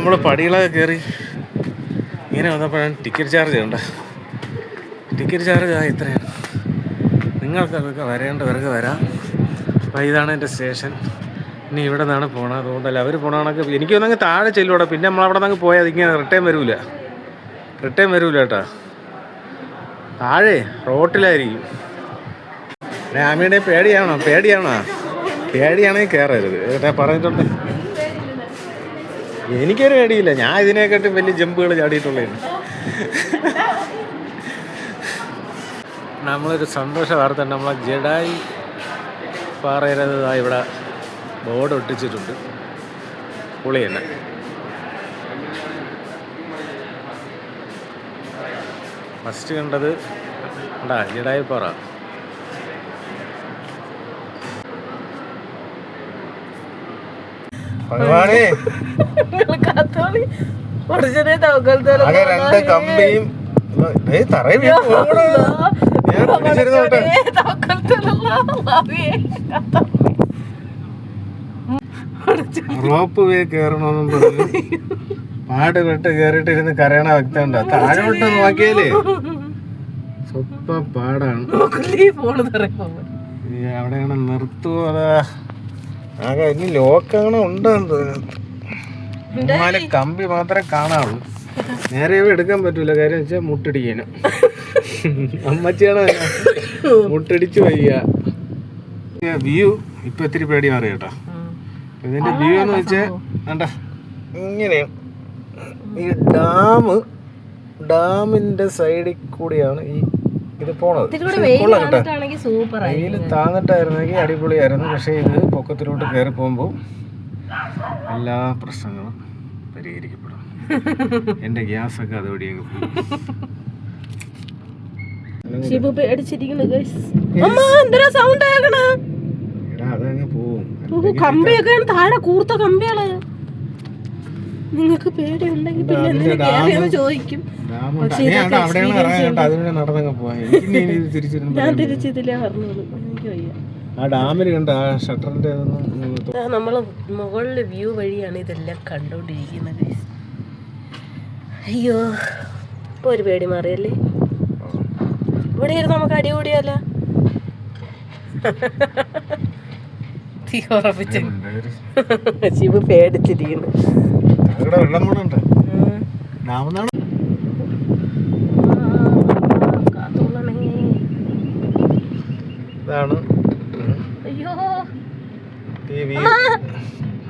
നമ്മൾ പടികളൊക്കെ കയറി ഇങ്ങനെ വന്നപ്പോഴാണ് ടിക്കറ്റ് ചാർജ് ഉണ്ട് ടിക്കറ്റ് ചാർജ് ആ ഇത്രയാണ്. നിങ്ങൾക്ക് നിങ്ങൾക്കൊക്കെ വരേണ്ടവർക്ക് വരാം. അപ്പം ഇതാണ് എന്റെ സ്റ്റേഷൻ ഇനി ഇവിടെ നിന്നാണ് പോണത്. അതുകൊണ്ടല്ല അവർ പോണാണൊക്കെ എനിക്ക് ഒന്നങ്ങ് താഴെ ചെല്ലൂടെ പിന്നെ നമ്മൾ അവിടെ നിന്ന് പോയാൽ ഇങ്ങനെ റിട്ടേൺ വരൂല. റിട്ടേൺ വരൂല കേട്ടാ. താഴെ റോട്ടിലായിരിക്കും. രാമിയുടെ പേടിയാണോ? പേടിയാണോ? പേടിയാണെങ്കിൽ കയറരുത് ഏട്ടാ പറഞ്ഞിട്ടുണ്ട്. എനിക്കൊരു പേടിയില്ല. ഞാൻ ഇതിനെക്കാട്ടും വലിയ ജമ്പുകൾ ചാടിയിട്ടുള്ളതാണ്. നമ്മളൊരു സന്തോഷ വാർത്ത നമ്മളെ ജഡായി പാറയിലത് ഇവിടെ ബോർഡ് ഒട്ടിച്ചിട്ടുണ്ട്. പുളി തന്നെ. ഫസ്റ്റ് കണ്ടത് ഉണ്ടാ ജഡായി പാറ. കാത്തോളി. ഒറിജിനെ തവക്കൽ ആകെ രണ്ട് കമ്പിയും റോപ്പ് വേ കേറണമെന്നും പറഞ്ഞു പാട് വിട്ട് കേറിട്ടിരുന്ന് ഇരുന്ന് കരയണ വ്യക്തമുണ്ടോ താഴോട്ട് നോക്കിയാലേ സ്വപ്പ പാടാണ്. നിർത്തുവോ തറയോ ഈ അവിടെയാണ് നിർത്തുവോ അതാ ആകെ ഇനി ലോക്ക് അങ്ങനെ ഉണ്ടാകുന്നത് കമ്പി മാത്രമേ കാണാവുള്ളൂ. നേരെ എടുക്കാൻ പറ്റൂല. കാര്യം വെച്ചാൽ മുട്ടടിക്കാനും. അമ്മച്ചിയാണ് മുട്ടടിച്ച് വയ്യ. വ്യൂ. ഇപ്പൊ ഇത്തിരി പേടി മാറി കേട്ടോ ഇതിന്റെ വ്യൂ എന്ന് വെച്ചാൽ വേണ്ട ഇങ്ങനെ. ഈ ഡാം ഡാമിന്റെ സൈഡിൽ കൂടിയാണ് ഈ ഇത് പോണത്. വെയിൽ താന്നിട്ടായിരുന്നെങ്കിൽ അടിപൊളിയായിരുന്നു. പക്ഷേ ഇത് പൊക്കത്തിലോട്ട് കയറി പോകുമ്പോൾ എല്ലാ പ്രശ്നങ്ങളും പരിഹരിക്കപ്പെടും. എന്റെ ഗ്യാസൊക്കെ അതുവഴി അങ്ങ് പോകും കമ്പിയൊക്കെ താഴെ കൂർത്ത കമ്പികൾ. നിങ്ങൾക്ക് പേടിയുണ്ടെങ്കിൽ പിന്നെ ചോദിക്കും. ഞാൻ തിരിച്ചിതിലേ പറഞ്ഞോളൂ. എനിക്ക് വയ്യ. ആ ഡാമിൽ കണ്ട? ആ നമ്മൾ മുകളിലെ വ്യൂ വഴിയാണ് ഇതെല്ലാം കണ്ടോണ്ടിരിക്കുന്നത്. അയ്യോ ഇപ്പൊ ഒരു പേടി മാറിയല്ലേ? ഇവിടെ ഇരുന്ന് നമുക്ക് അടികൂടിയല്ല തീ ഉറപ്പിച്ചു. ശിവ് പേടിച്ചിരിക്കുന്നു. അവിടെ വെള്ളം കൂടെ ഉണ്ട്. ഡാമെന്നാണ് ഇതാണ്.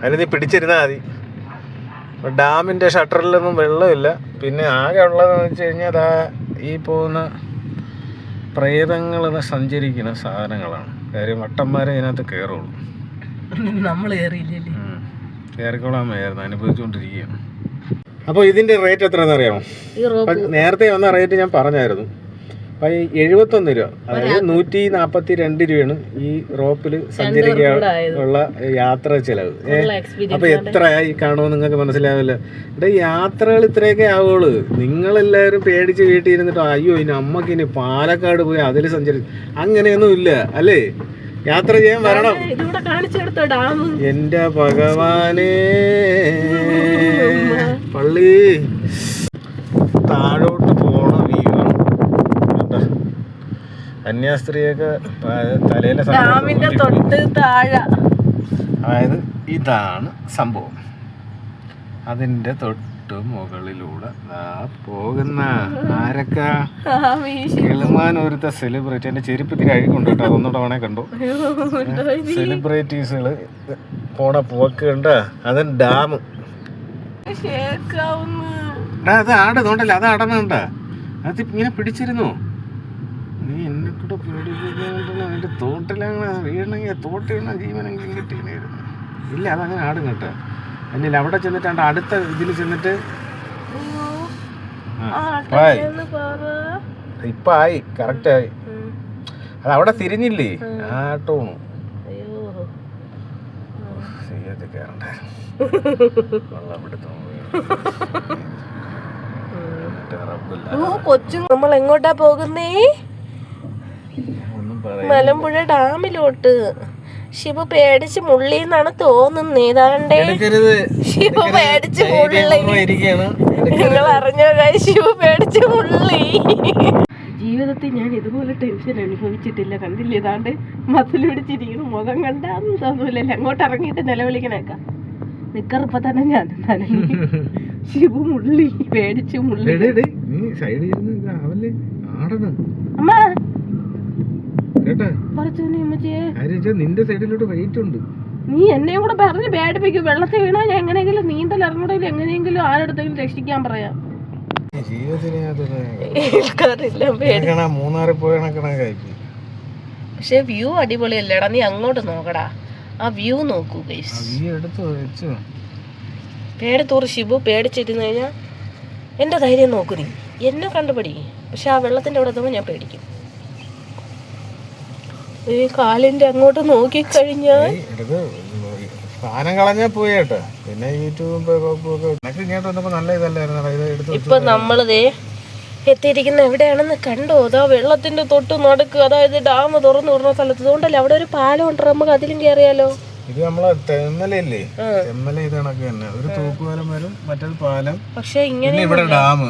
അതിന് നീ പിടിച്ചിരുന്നാ മതി. ഡാമിന്റെ ഷട്ടറിലൊന്നും വെള്ളമില്ല. പിന്നെ ആകെ ഉള്ളതെന്ന് വെച്ച് കഴിഞ്ഞാൽ അതാ ഈ പോകുന്ന പ്രേതങ്ങൾ സഞ്ചരിക്കുന്ന സാധനങ്ങളാണ്. കാര്യം വട്ടന്മാരെ ഇതിനകത്ത് കയറുള്ളൂ നമ്മൾ കയറിയില്ലല്ലേ കയറിക്കോളാൻ വയ്യായിരുന്നു അനുഭവിച്ചുകൊണ്ടിരിക്കുകയാണ് അപ്പോൾ ഇതിന്റെ റേറ്റ് എത്രയാണെന്ന് അറിയാമോ? ഈ റോപ്പ് നേരത്തെ വന്ന റേറ്റ് ഞാൻ പറഞ്ഞായിരുന്നു. അപ്പം ഈ എഴുപത്തൊന്ന് രൂപ അതായത് നൂറ്റി നാൽപ്പത്തി രണ്ട് രൂപയാണ് ഈ റോപ്പിൽ സഞ്ചരിക്കാനുള്ള യാത്ര ചെലവ്. എത്ര ഈ എത്രയായി കാണുമെന്ന് നിങ്ങൾക്ക് മനസ്സിലാവില്ല. ഇവിടെ യാത്രകൾ ഇത്രയൊക്കെ ആവുള്ളൂ. നിങ്ങളെല്ലാവരും പേടിച്ച് വീട്ടിൽ ഇരുന്നിട്ട് അയ്യോ ഇനി അമ്മയ്ക്ക് ഇനി പാലക്കാട് പോയി അതിൽ സഞ്ചരി അങ്ങനെയൊന്നും ഇല്ല അല്ലേ? യാത്ര ചെയ്യാൻ വരണം. ഇതിവിടെ കാണിച്ചെടുത്തോ ഡാം എന്റെ ഭഗവാനെ. പള്ളി. താഴോട്ട് പോണ വ്യൂ കന്യാസ്ത്രീയൊക്കെ പ- തലയിലെ ഡാമിന്റെ തൊട്ട് താഴെ. അതായത് ഇതാണ് സംഭവം. അതിന്റെ തൊട്ട് മുകളിലൂടെ പോകുന്ന. ആരൊക്കെ? കിളുമാൻ ഒരുത്ത സെലിബ്രിറ്റി എന്റെ ചെരുപ്പ് ഇത്തിരി അഴുക്കുണ്ട് കേട്ടോ അതൊന്നുകൂടെ വേണേ കണ്ടു സെലിബ്രിറ്റീസുകൾ പോണ പോക്ക് കണ്ട? അതൻ ഡാം ഷേക്കാവുന്നു അത് ആട് തോണ്ടല്ലേ? അത് അടന്നുണ്ട അത് ഇങ്ങനെ പിടിച്ചിരുന്നു. നീ എന്നെ കൂടെ പേടിപ്പിക്കാൻ അതിന്റെ തോട്ടിലാണ് വീണെങ്കിൽ തോട്ടിലാണ് ജീവനെങ്കിലും കിട്ടിയിരുന്നു ഇല്ല അതങ്ങനെ ആടും കേട്ടോ. എന്നില്ല അവിടെ ചെന്നിട്ടാണ്ട് അടുത്ത ഇതിൽ ചെന്നിട്ട് ഇപ്പായി ഇപ്പൊ ആയി. കറക്റ്റ് ആയി അത് അവിടെ തിരിഞ്ഞില്ലേ? ആട്ടോ. കയറണ്ട കൊച്ചു നമ്മൾ എങ്ങോട്ടാ പോകുന്നേ? മലമ്പുഴ ഡാമിലോട്ട്. ശിവ പേടിച്ച് മുള്ളിന്നാണ് തോന്നുന്നത് ഏതാണ്ടേ എടുക്കരുത്. ശിവ പേടിച്ച് മുള്ളി. നിങ്ങൾ അറിഞ്ഞോ ശിവ പേടിച്ച് മുള്ളി. ജീവിതത്തിൽ ഞാൻ ഇതുപോലെ ടെൻഷൻ അനുഭവിച്ചിട്ടില്ല. കണ്ടില്ല? ഏതാണ്ട് മസിൽ പിടിച്ചിരിക്കുന്നു. മുഖം കണ്ടാന്ന് തോന്നൂലല്ലേ? അങ്ങോട്ട് ഇറങ്ങിയിട്ട് നിലവിളിക്കണേക്കാം. നിക്കറിപ്പ തന്നെ ഞാൻ ശിവു മുള്ളി. പേടിച്ച് മുള്ളി. എടേ, എടേ, നീ സൈഡിൽ ഇരുന്ന് ഇതാവല്ലേ ആടണം. അമ്മ കേട്ടാ? നിന്റെ സൈഡിലോട്ട് വെയിറ്റ് ഉണ്ട്. നീ എന്നെ കൂടെ പറഞ്ഞ് പേടിപ്പിക്കും. വെള്ളത്തിൽ വീണാ ഞാൻ എങ്ങനെയെങ്കിലും നീന്തൽ ഇറങ്ങണമെങ്കിൽ എങ്ങനെയെങ്കിലും ആരെടുത്തെങ്കിലും രക്ഷിക്കാൻ പറയാം. പക്ഷെ വ്യൂ അടിപൊളിയല്ലേടാ. നീ അങ്ങോട്ട് നോക്കടാ. ആ വ്യൂ നോക്കൂ പേടത്തൂർ ശിബു പേടിച്ചിരുന്നു കഴിഞ്ഞാൽ എന്റെ ധൈര്യം നോക്കൂ നീ. എന്നെ കണ്ടുപിടി. പക്ഷെ ആ വെള്ളത്തിന്റെ അവിടെ എത്തുമ്പോൾ ഞാൻ പേടിക്കും. ഈ കാലിന്റെ അങ്ങോട്ട് നോക്കിക്കഴിഞ്ഞാൽ കഴിഞ്ഞാൽ സ്ഥാനം കളഞ്ഞാ പോയി കേട്ടോ പിന്നെ യൂട്യൂബ് എനിക്ക് ഇങ്ങോട്ട് വന്നപ്പോ നല്ല ഇതല്ലായിരുന്നു ഇത് എടുത്ത് ഇപ്പൊ നമ്മളിതേ എത്തിയിരിക്കുന്ന എവിടെയാണെന്ന് കണ്ടോ. അതാ വെള്ളത്തിന്റെ തൊട്ട് നടുക്ക്. അതായത് ഡാം തുറന്നു വിടുന്ന സ്ഥലത്ത്. അതുകൊണ്ടല്ലേ അവിടെ ഒരു പാലം ഉണ്ട്. നമുക്ക് അതിലും കേറിയാലോ? ഇത് നമ്മളെ തെന്നലല്ലേ ആ. തെമ്മല ഇത് കണക്ക് തന്നെ. ഒരു തൂക്കുപാലം വരും മറ്റൊരു പാലം. പക്ഷെ ഇങ്ങനെ ഇവിടെ ഡാം.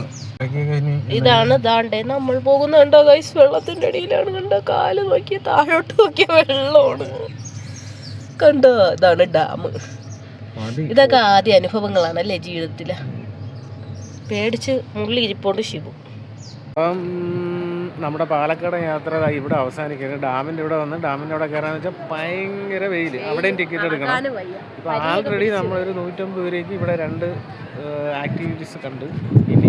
ഇതാണ് ദാണ്ടേ. നമ്മൾ പോകുന്നുണ്ടോ ഗൈസ് വെള്ളത്തിന്റെ അടിയിലാണ് കണ്ടോ? കാൽ നോക്കിയ താഴോട്ട് നോക്കിയ വെള്ളമാണ്. കണ്ടോ? ഇതാണ് ഡാം. ഇതൊക്കെ ആദ്യ അനുഭവങ്ങളാണ് അല്ലേ ജീവിതത്തിൽ. പേടിച്ച് മുള്ളി ഇരിപ്പോണ്ട് ശിവു. നമ്മുടെ പാലക്കാട് യാത്ര ഇവിടെ അവസാനിക്കുന്നത് ഡാമിന്റെ ഇവിടെ വന്ന് ഡാമിന്റെ അവിടെ കയറാന്ന് വെച്ചാൽ ഭയങ്കര വെയിൽ അവിടെയും ടിക്കറ്റ് എടുക്കണം. ഇപ്പൊ ആൾറെഡി നമ്മളൊരു നൂറ്റമ്പത് രൂപയ്ക്ക് ഇവിടെ രണ്ട് ആക്ടിവിറ്റീസ് കണ്ട്. ഇനി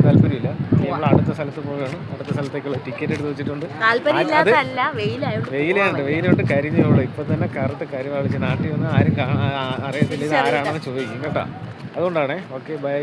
കാണാൻ താല്പര്യമില്ല. നമ്മൾ അടുത്ത സ്ഥലത്ത് പോവുകയാണ്. അടുത്ത സ്ഥലത്തേക്കുള്ള ടിക്കറ്റ് എടുത്ത് വെച്ചിട്ടുണ്ട്. വെയിലുണ്ട് വെയിലുണ്ട് കരിഞ്ഞോളൂ ഇപ്പൊ തന്നെ കറുത്ത് കരിവാളിച്ച് നാട്ടിൽ വന്ന് ആരും അറിയത്തില്ല ഇത് ആരാണെന്ന് ചോദിക്കും കേട്ടോ. അതുകൊണ്ടാണേ. Okay bye